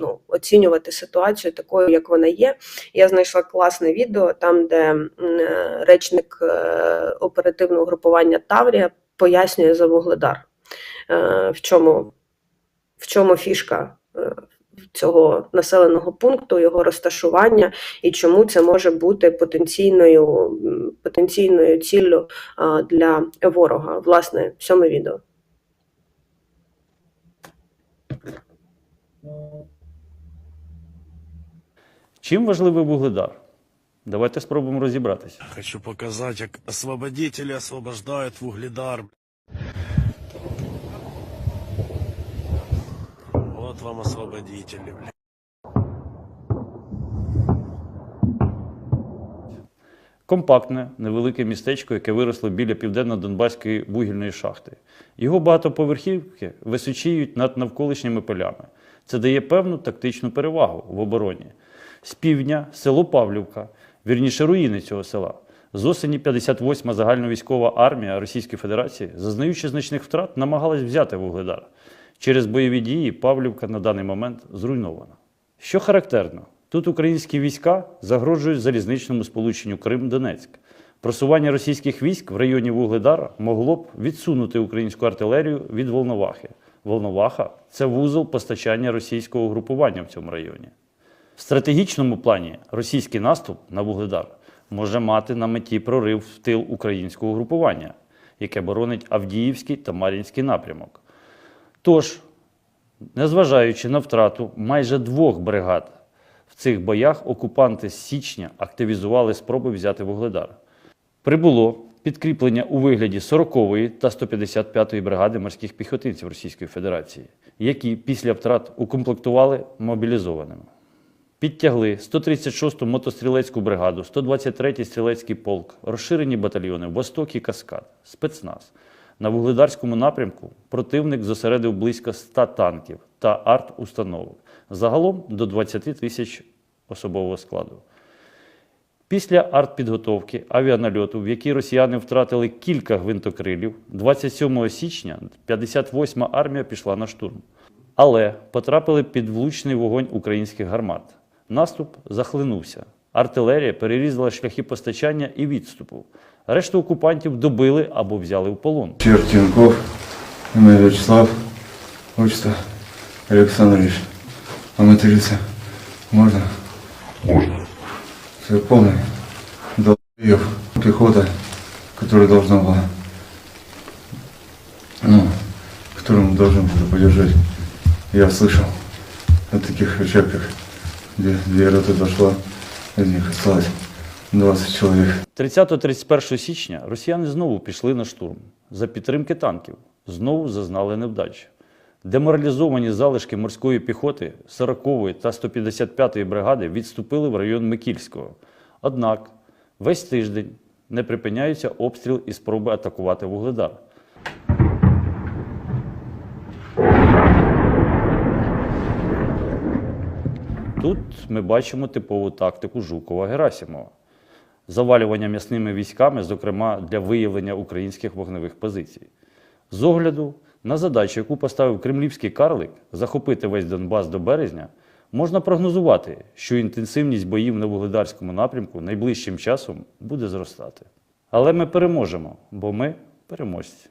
ну, оцінювати ситуацію такою, як вона є. Я знайшла класне відео, там, де е, речник е, оперативного групування Таврія пояснює за вугледар, е, в чому, в чому фішка. Цього населеного пункту, його розташування і чому це може бути потенційною потенційною ціллю для ворога. Власне, в сьоме відео. Чим важливий вугледар? Давайте спробуємо розібратися. Хочу показать, как освободители освобождают Вугледар. Вот вам освободители, блядь. Компактне, невелике містечко, яке виросло біля південно-донбаської вугільної шахти. Його багатоповерхівки височіють над навколишніми полями. Це дає певну тактичну перевагу в обороні. З півдня село Павлівка, вірніше руїни цього села. З осені 58-ма загальновійськова армія Російської Федерації, зазнаючи значних втрат, намагалась взяти вугледар. Через бойові дії Павлівка на даний момент зруйнована. Що характерно, тут українські війська загрожують залізничному сполученню Крим-Донецьк. Просування російських військ в районі Вугледара могло б відсунути українську артилерію від Волновахи. Волноваха це вузол постачання російського угрупування в цьому районі. В стратегічному плані російський наступ на Вугледар може мати на меті прорив в тил українського угрупування, яке боронить Авдіївський та Мар'їнський напрямок. Тож, незважаючи на втрату майже двох бригад, в цих боях окупанти з січня активізували спроби взяти Вугледар. Прибуло підкріплення у вигляді 40-ї та 155-ї бригади морських піхотинців Російської Федерації, які після втрат укомплектували мобілізованими. Підтягли 136-ту мотострілецьку бригаду, 123-й стрілецький полк, розширені батальйони Восток і Каскад, спецназ. На вугледарському напрямку противник зосередив близько 100 танків та арт-установок, загалом до 20 тисяч особового складу. Після артпідготовки авіанальоту, в якій росіяни втратили кілька гвинтокрилів, 27 січня 58-ма армія пішла на штурм. Але потрапили під влучний вогонь українських гармат. Наступ захлинувся. Артилерія перерізала шляхи постачання і відступу. Решту окупантів добили або взяли в полон. Чертенков, имя Вячеслав, отчество Александрович. А материться можно? Можно. Все полный долбоёб. Пехота, которая должна была, ну, которую мы должны были поддержать. Я слышал о таких очагах, где две роты дошла, из них осталось 20 человек. 30-31 січня росіяни знову пішли на штурм. За підтримки танків знову зазнали невдачі. Деморалізовані залишки морської піхоти 40-ї та 155-ї бригади відступили в район Микільського. Однак весь тиждень не припиняються обстріл і спроби атакувати Вугледар. Тут ми бачимо типову тактику Жукова-Герасимова завалювання м'ясними військами, зокрема для виявлення українських вогневих позицій. З огляду на задачу, яку поставив кремлівський карлик захопити весь Донбас до березня, можна прогнозувати, що інтенсивність боїв на вугледарському напрямку найближчим часом буде зростати. Але ми переможемо, бо ми переможці.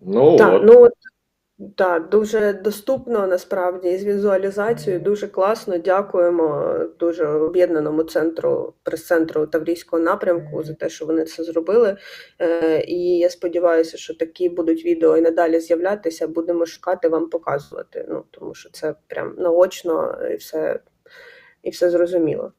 Ну, Так, от. ну от, дуже доступно насправді і з візуалізацією, дуже класно. Дякуємо дуже об'єднаному центру, прес-центру Таврійського напрямку за те, що вони це зробили. Е, і я сподіваюся, що такі будуть відео і надалі з'являтися. Будемо шукати вам показувати. Ну тому що це прям наочно і все, і все зрозуміло.